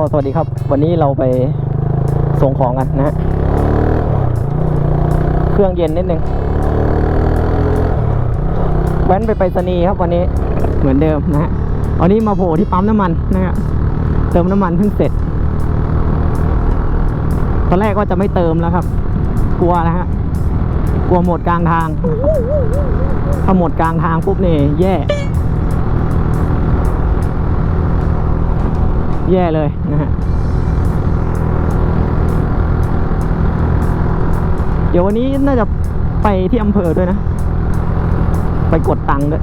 ็สวัสดีครับ วันนี้เราไปส่งของกันนะฮะเครื่องเย็นนิดนึงแว้นไปไปรษณีย์ครับวันนี้เหมือนเดิมนะฮะวันนี้มาโผล่ที่ปั๊มน้ำมันนะฮะเติมน้ำมันเพิ่งเสร็จตอนแรกก็จะไม่เติมแล้วครับ กลัวนะฮะกลัวหมดกลางทาง ถ้าหมดกลางทางปุ๊บนี่แย่ แย่เลยนะฮะเดี๋ยววันนี้น่าจะไปที่อำเภอด้วยนะ ไปกดตังค์ด้วย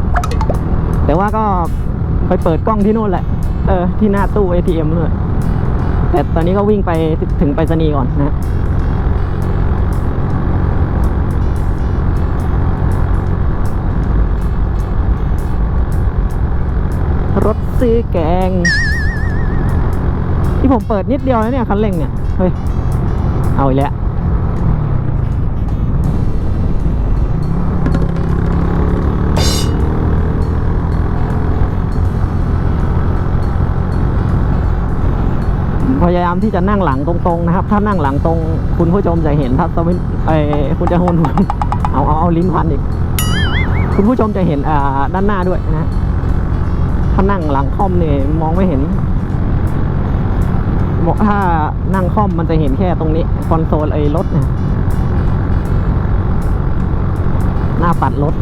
แต่ว่าก็ไปเปิดกล้องที่นู่นแหละ เออ ที่หน้าตู้ ATM ด้วยแต่ตอนนี้ก็วิ่งไปถึงไปรษณีย์ก่อนนะรถซื้อแกง ที่ผมเปิดนิดเดียวแล้วเนี่ยคันเร่งเนี่ย เฮ้ย เอาอีกแล้วพยายามที่จะนั่งหลังตรงๆนะครับ ถ้านั่งหลังตรง คุณผู้ชมจะเห็นทัศวินไอคุณจะโหนเอาเอาเอาลิ้นพันอีก คุณผู้ชมจะเห็นอ่าด้านหน้าด้วยนะถ้านั่งหลังคอมเนี่ยมองไม่เห็น บอกถ้านั่งคอมมันจะเห็นแค่ตรงนี้ คอนโซลไอ้รถเนี่ยหน้าปัดรถ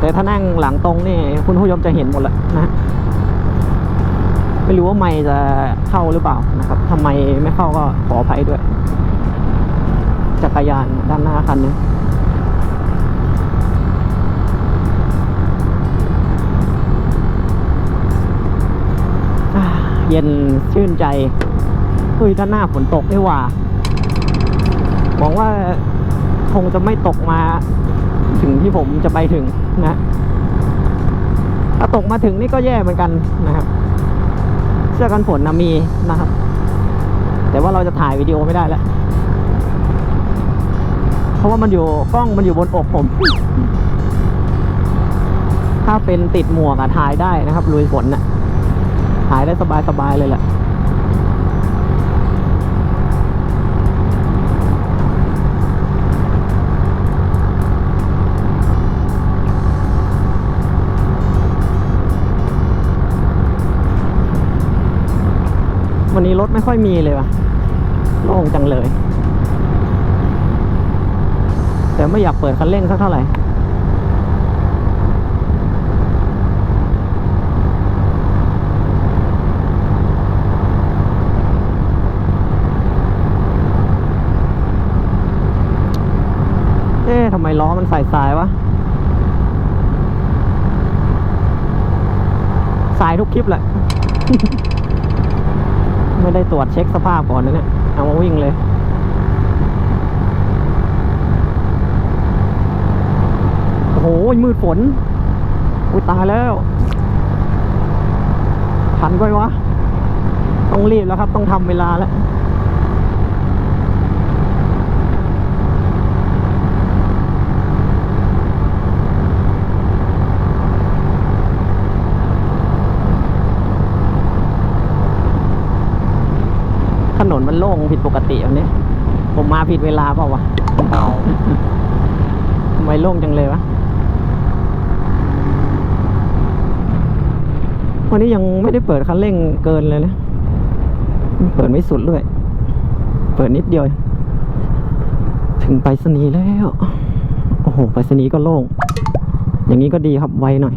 แต่ถ้านั่งหลังตรงนี่คุณผู้ชมจะเห็นหมดแหละนะไม่รู้ว่าไม่จะเข้าหรือเปล่านะครับทำไมไม่เข้าก็ขออภัยด้วย จักรยานด้านหน้าคันนึง เย็นชื่นใจเฮ้ยด้าหน้าฝนตกนี่หว่าหวังว่าคงจะไม่ตกมาถึงที่ผมจะไปถึงนะ ถ้าตกมาถึงนี่ก็แย่เหมือนกันนะครับ เสื้อกันฝนนะมีนะครับ แต่ว่าเราจะถ่ายวิดีโอไม่ได้แล้ว เพราะว่ามันอยู่กล้องมันอยู่บนอกผม ถ้าเป็นติดหมวกอะถ่ายได้นะครับลุยฝนน่ะ ถ่ายได้สบายๆเลยแหละวันนี้รถไม่ค่อยมีเลยว่ะโล่งจังเลย แต่ไม่อยากเปิดคันเร่งสักเท่าไหร่ อ๊ะทำไมล้อมันใส่สายวะ สายทุกคลิปแหละ ไม่ได้ตรวจเช็คสภาพก่อนนะเนี่ย เอามาวิ่งเลยโอ้โหมืดฝนอุ้ยตายแล้วทันไปวะ ต้องรีบแล้วครับ ต้องทำเวลาแล้ว นนมันโล่งผิดปกติอันนี้ ผมมาผิดเวลาเปล่าวะทำไมโล่งจังเลยวะ วันนี้ยังไม่ได้เปิดคันเร่งเกินเลยนะ เปิดไม่สุดด้วย เปิดนิดเดียว ถึงไปรษณีย์แล้ว โอ้โห ไปรษณีย์ก็โล่ง อย่างนี้ก็ดีครับไวหน่อย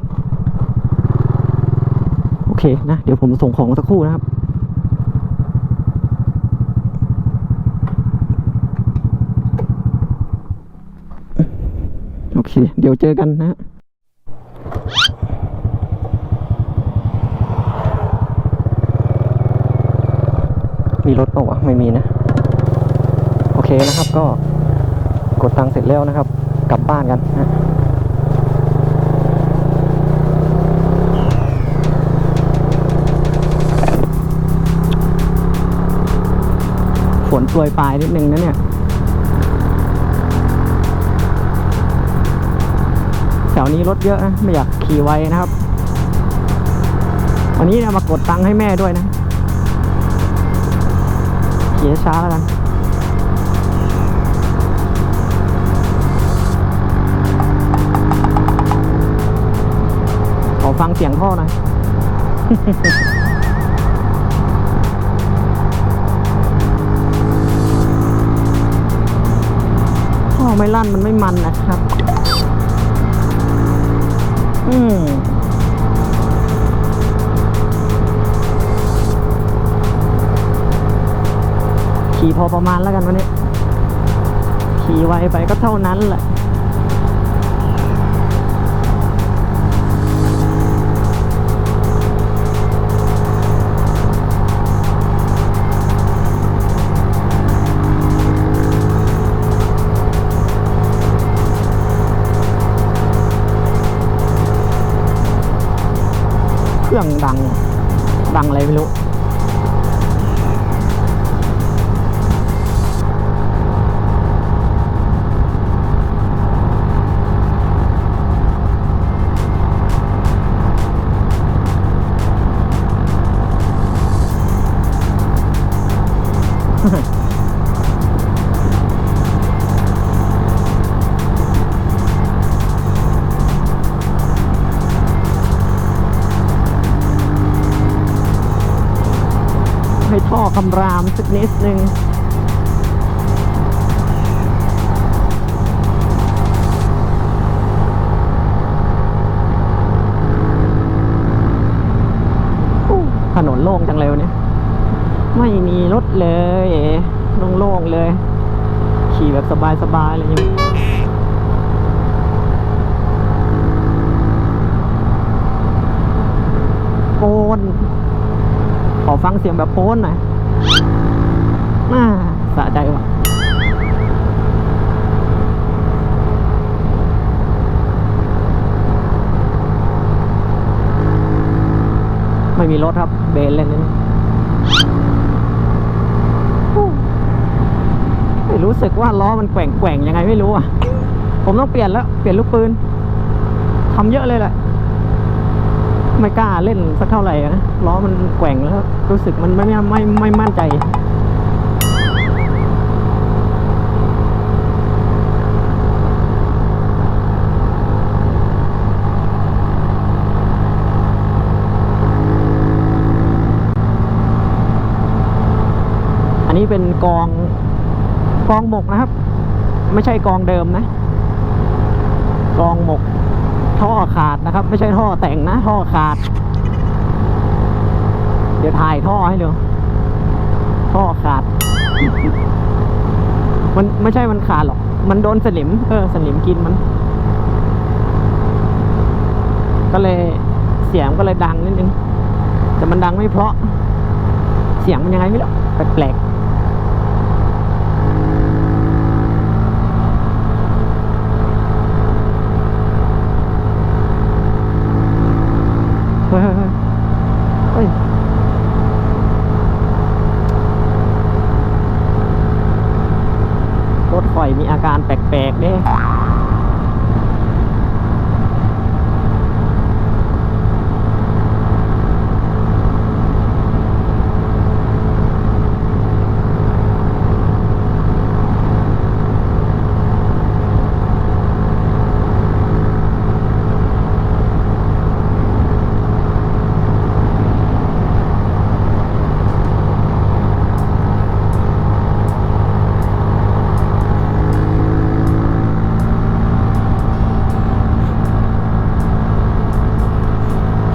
โอเคนะ เดี๋ยวผมส่งของสักครู่นะครับ เค เดี๋ยวเจอกันนะฮะมีรถเปล่าวะไม่มีนะ โอเคนะครับก็กดตังค์เสร็จแล้วนะครับ กลับบ้านกันนะฝนโปรยปลายนิดนึงนะเนี่ย ถวนี้รถเยอะนะไม่อยากขี่ไวนะครับ วันนี้เนี่ยมากดตังค์ให้แม่ด้วยนะขียช้าแล้วกันขอฟังเสียงท่อหน่อยท่อไม่ลั่นมันไม่มันนะครับ อืมขี่พอประมาณแล้วกันวันนี้ขี่ไวไปก็เท่านั้นแหละ เครื่องดัง ดังอะไรไม่รู้ ท่อคำรามสักนิดนึงถนนโล่งจังเลยวันนี้ไม่มีรถเลยโล่งๆเลย ขี่แบบสบายๆเลยยังโกนขอฟังเสียงแบบโพนหน่อย น่าสะใจว่ะไม่มีรถครับเบนเล่นนี่ไม่รู้สึกว่าล้อมันแกว่งแกว่งยังไงไม่รู้อะ ผมต้องเปลี่ยนแล้ว เปลี่ยนลูกปืนทำเยอะเลยแหละ ไม่กล้าเล่นสักเท่าไหร่นะล้อมันแกว่งแล้ว รู้สึกมันไม่ไม่ไม่ไม่มั่นใจอันนี้เป็นกองกองหมกนะครับ ไม่ใช่กองเดิมนะ กองหมก ท่อขาดนะครับ ไม่ใช่ท่อแต่งนะ ท่อขาด เดี๋ยวถ่ายท่อให้ดูท่อขาด มันไม่ใช่มันขาดหรอก มันโดนสนิม เออ สนิมกินมัน ก็เลยเสียงก็เลยดังนิดนึง แต่มันดังไม่เพราะ เสียงมันยังไงไม่รู้แปลกๆเฮ้ยเฮ้ยเฮ้ยเฮ้ย รถไฟมีอาการแปลกๆเด้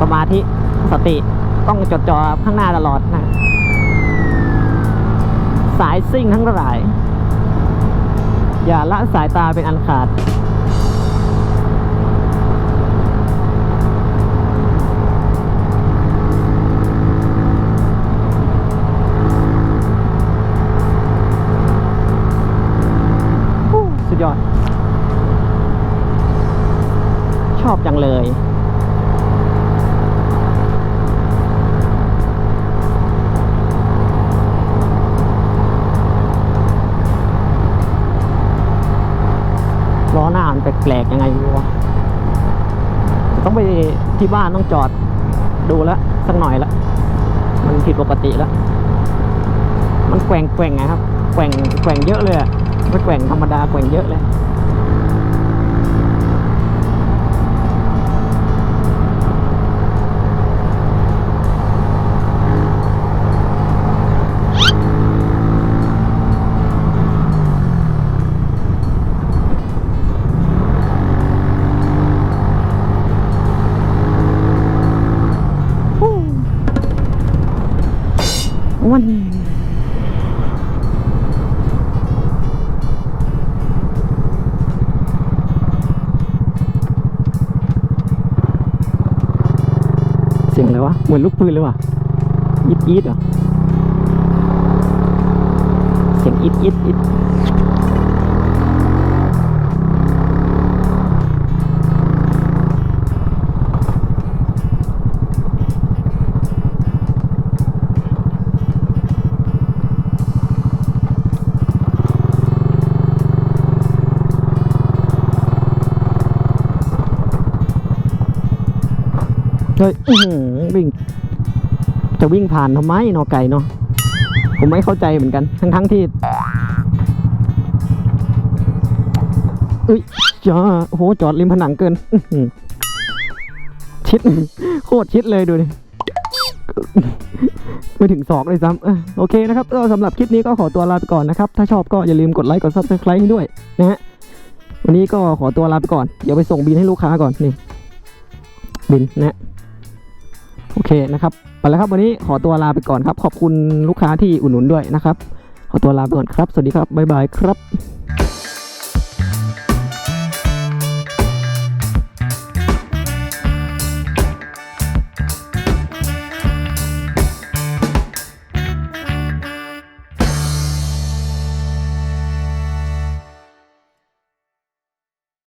สมาธิส ต้องจดจ่อข้างหน้าตลอดนะ สายซิ่งทั้งหลาย อย่าละสายตาเป็นอันขาด สุดยอด ชอบจังเลย ปลกๆยังไงไม่รู้วะต้องไปที่บ้านต้องจอดดูแล้วสักหน่อยละมันผิดปกติแล้ว มันแกว่งแกว่งไงครับ แกว่งแกว่งเยอะเลยไม่แกว่งธรรมดาแกว่งเยอะเลย วะ เหมือนลูกปืนเลยว่ะยิดยิดเหรอเสียงอิดอิดอิดเฮ้ย วิ่ง จะวิ่งผ่านทำไมนอไก่เนาะผมไม่เข้าใจเหมือนกัน ทั้งทั้งที่เอ้ยจ้าโอ้โหจอดริมผนังเกินชิด โคตรชิดเลยดูดิไม่ถึงศอกเลยซ้ำโอเคนะครับก็สำหรับคลิปนี้ก็ขอตัวลาไปก่อนนะครับ ถ้าชอบก็อย่าลืมกดไลค์กด subscribe ให้ด้วยนะฮะวันนี้ก็ขอตัวลาไปก่อน เดี๋ยวไปส่งบินให้ลูกค้าก่อนนี่บินนะฮะ โอเคนะครับไปแล้วครับวันนี้ขอตัวลาไปก่อนครับ ขอบคุณลูกค้าที่อุดหนุนด้วยนะครับ ขอตัวลาไปก่อนครับ สวัสดีครับบ๊ายบายครับ